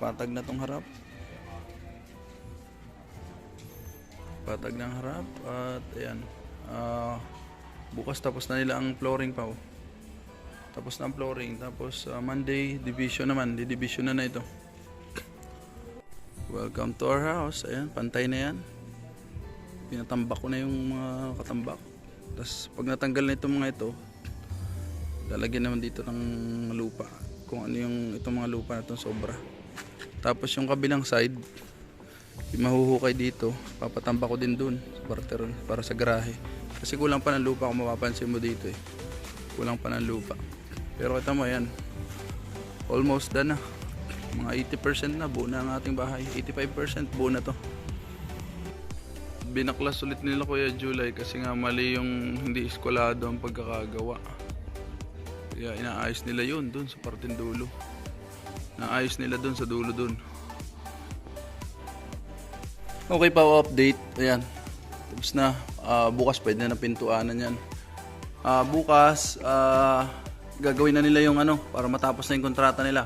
Napatag na tong harap. Patag ng harap at ayan. Ah, bukas tapos na nila ang flooring pa. oh. Tapos na ang flooring. Tapos ah, Monday, division naman. Di-division na na ito. Welcome to our house. Ayan, pantay na yan. Pinatambak ko na yung mga katambak. Tapos pag natanggal na itong mga ito, lalagyan naman dito ng lupa. Kung ano yung itong mga lupa na sobra. Tapos yung kabilang side, yung mahuhukay dito, papatambak ko din dun sa parteron para sa garahe. Kasi kulang pa ng lupa kung mapapansin mo dito eh. Kulang pa ng lupa. Pero kita mo yan, almost done na. Mga 80% na buo na ang ating bahay. 85% buo na to. Binaklas ulit nila Kuya July kasi nga mali yung hindi eskwalado ang pagkakagawa. Kaya inaayos nila yun dun sa parting dulo. Naayos nila dun sa dulo dun. Okay pa update. Ayan. Tapos na. Ah, bukas pwede na pintuanan yan. Ah, bukas, ah, gagawin na nila yung ano para matapos na yung kontrata nila.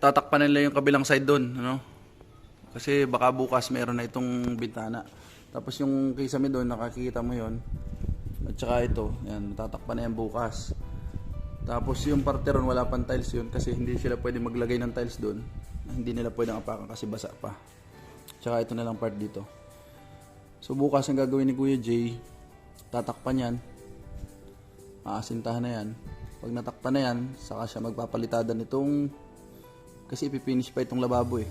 Tatakpan nila yung kabilang side doon, ano? Kasi baka bukas meron na itong bintana. Tapos yung kisame doon, nakakita mo yon At saka ito, yan, tatakpan na yan bukas. Tapos yung parte ron, wala pang tiles yun kasi hindi sila pwede maglagay ng tiles doon. Hindi nila pwedeng apakan kasi basa pa. Tsaka ito na lang part dito. So bukas ang gagawin ni Kuya Jay, tatakpan yan. Aasintahan na yan. Pag natakpan na yan, saka siya magpapalitada nitong kasi ipipinish pa itong lababo eh.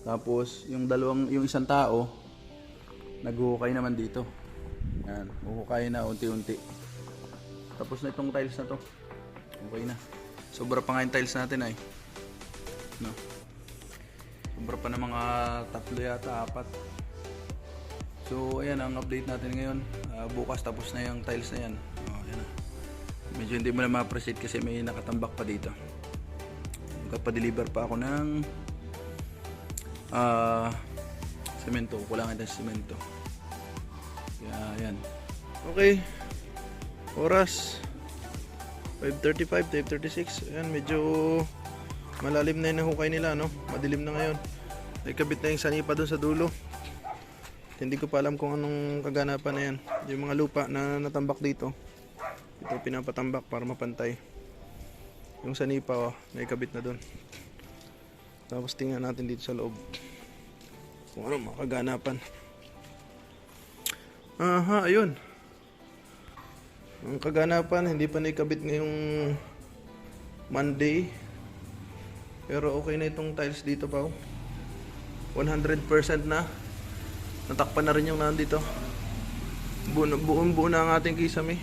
Tapos yung dalawang yung isang tao naghuhukay naman dito. Yan, huhukay na unti-unti. Tapos na itong tiles na to. Okay na. Sobra pa nga yung tiles natin ay. No. Sobra pa na mga tatlo yata, apat. So, ayan ang update natin ngayon. Ah, bukas tapos na yung tiles na yan. Oh, ayan na. Medyo hindi mo na ma-appreciate kasi may nakatambak pa dito. Magpa-deliver pa ako ng ah semento. Kulangan ng semento. Kaya, ayan. Okay. Oras. 5.35, 5.36. Ayan, medyo malalim na yung nahukay nila, no? Madilim na ngayon. May kabit na yung sanipa doon sa dulo. Hindi ko pa alam kung anong kaganapan na yan. Yung mga lupa na natambak dito. Ito pinapatambak para mapantay. Yung sanipa, oh, may kabit na doon. Tapos tingnan natin dito sa loob. Kung ano makaganapan. Aha, ayun. Ang kaganapan, hindi pa naikabit ngayong Monday. Pero okay na itong tiles dito pa. oh. 100% na. Natakpan na rin yung nandito. Na- buong buo na ang ating kisame.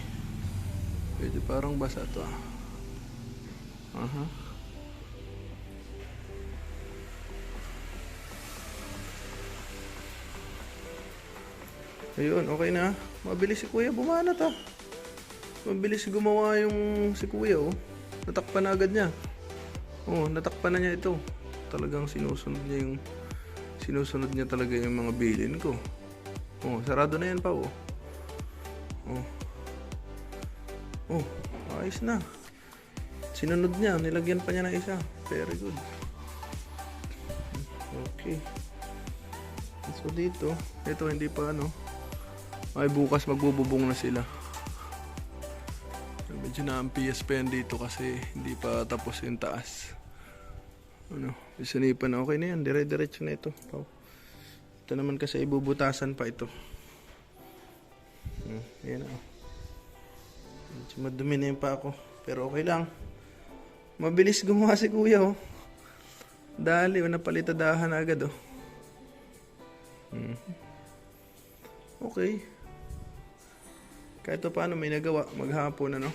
Pwede parang basa to ah. Aha. Ayun, okay na. Mabilis si kuya, bumanat ah. Mabilis gumawa yung si kuya oh. Natakpan na agad niya. Oh, natakpan na niya ito. Talagang sinusunod niya yung sinusunod niya talaga yung mga bilin ko. Oh, sarado na yan pa oh. Oh. Oh, ayos na. Sinunod niya, nilagyan pa niya ng isa. Very good. Okay. So dito, ito hindi pa ano. Ay bukas magbububong na sila. Medyo na ang PSP yan dito kasi hindi pa tapos yung taas. Ano, isanipan na okay na yan. Dire-diretso na ito. Pao. Ito naman kasi ibubutasan pa ito. Hmm, ayan na. oh. Medyo madumi na yung pa ako. Pero okay lang. Mabilis gumawa si kuya oh. Dali, oh, napalitadahan na agad oh. Hmm. Okay. Kahit pa paano may nagawa, maghapon ano.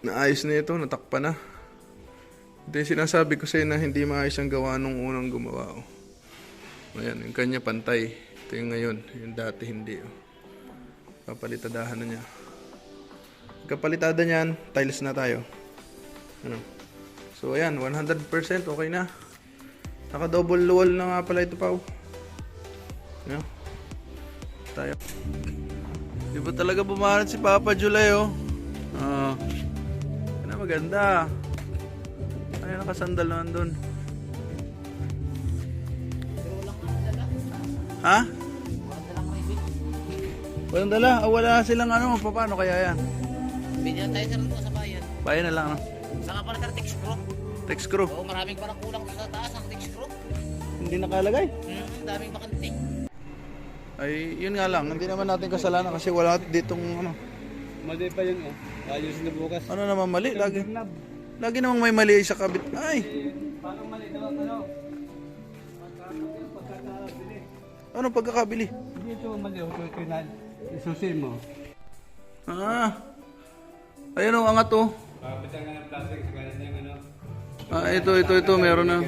Naayos na ito, natakpan na. Yung sinasabi ko sa'yo na hindi maayos ang gawa nung unang gumawa. Oh. Ayan, yung kanya pantay. Ito yung ngayon, yung dati hindi. Oh. Papalitadahan na niya. Kapalitada niyan, tiles na tayo. Ano? So ayan, 100% okay na. Naka double wall na nga pala ito pa. Oh. Ano? Tayo. Di ba talaga bumanat si Papa July oh? Ah. maganda. Ay, nakasandal naman doon. Ha? Walang dala. Ah, wala silang ano. Paano kaya yan? Binila tayo sir sa bayan. Bayan na lang. No? Saka pala sir, text screw. Text crew. Oo, maraming parang kulang sa taas ang text screw. Hindi nakalagay. Hmm, daming bakante. Ay, yun nga lang. Hindi naman natin kasalanan kasi wala ditong ano. Mali pa yun oh. Ayos na bukas. Ano naman mali? Lagi, lagi namang may mali sa kabit. Ay, Paano mali daw ang ano? Pagkakabili. ano pagkakabili? Hindi ito mali. Isusin mo. Ah. Ayun o, angat oh. Kapitan nga ng plastic sa kanan yung ano. Ah, ito, ito, ito, meron na.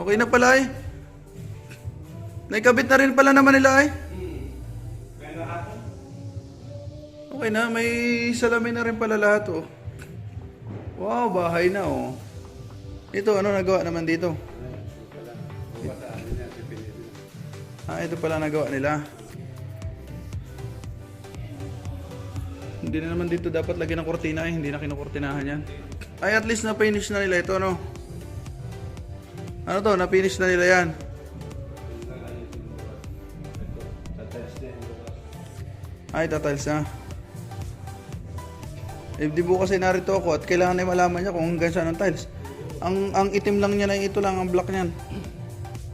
Okay na pala eh. Naikabit na rin pala naman nila eh. Okay na, may salamin na rin pala lahat oh. Wow, bahay na oh. Ito, ano nagawa naman dito? Ah, ito pala nagawa nila. Hindi na naman dito dapat lagyan ng kortina eh. Hindi na kinukortinahan yan. Ay, at least na-finish na nila ito, ano? Ano to? Na-finish na nila yan. Ay, tatiles na. Eh, di bukas ay narito ako at kailangan na malaman niya kung hanggang saan ang tiles. Ang, ang itim lang niya na ito lang, ang black niyan.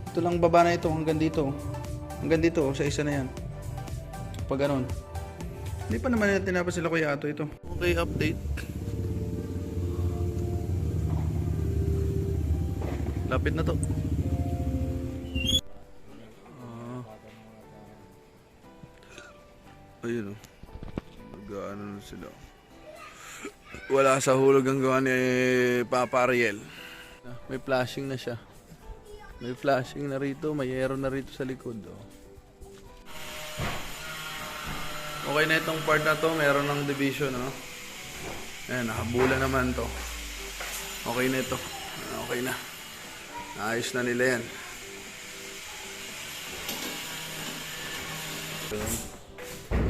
Ito lang baba na ito, hanggang dito. Hanggang dito, sa isa na yan. Pag ganun. Hindi pa naman nila tinapos sila kuya ato ito. Okay, update. Lapit na to. Ah. Ayun o. Nag-ano na sila. Wala sa hulog ang gawa ni Papa Ariel. May flashing na siya. May flashing na rito, may aero na rito sa likod. Oh. Okay na itong part na to, meron ng division, ano? Ayan, nakabula naman to. Okay na ito. Okay na. Ayos na nila yan.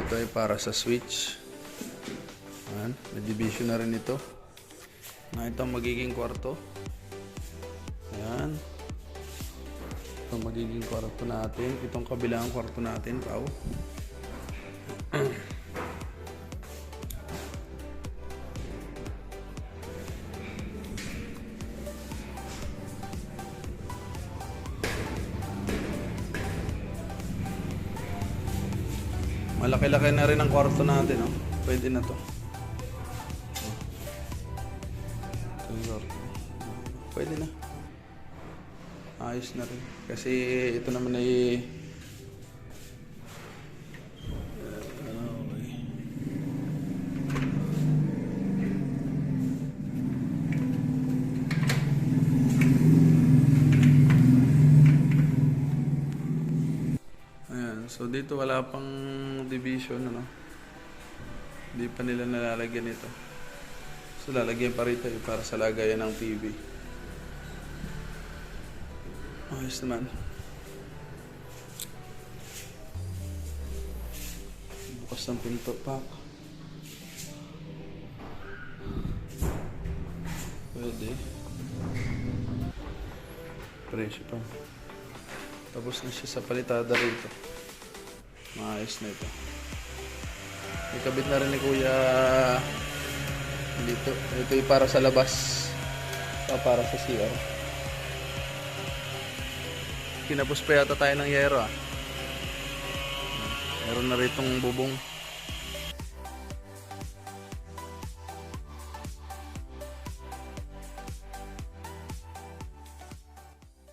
Ito ay para sa switch. Ayan, may division na rin ito. Na ito magiging kwarto. Ayan. Ito magiging kwarto natin. Itong kabilang kwarto natin, Pao. Malaki-laki na rin ang kwarto natin, no? Pwede na to. Pwede na. Ayos na rin. Kasi ito naman ay... So dito wala pang division, ano? Hindi pa nila nalalagyan ito. So lalagyan pa rito eh, para sa lagayan ng TV. Ayos naman. Bukas ng pinto pa. Pwede. Presyo pa. Tapos na siya sa palitada rito. Maayos na ito. May kabit na rin ni Kuya dito. Ito yung para sa labas. Ito para sa CR. Kinapos pa yata tayo ng yero ah. Meron na ritong bubong.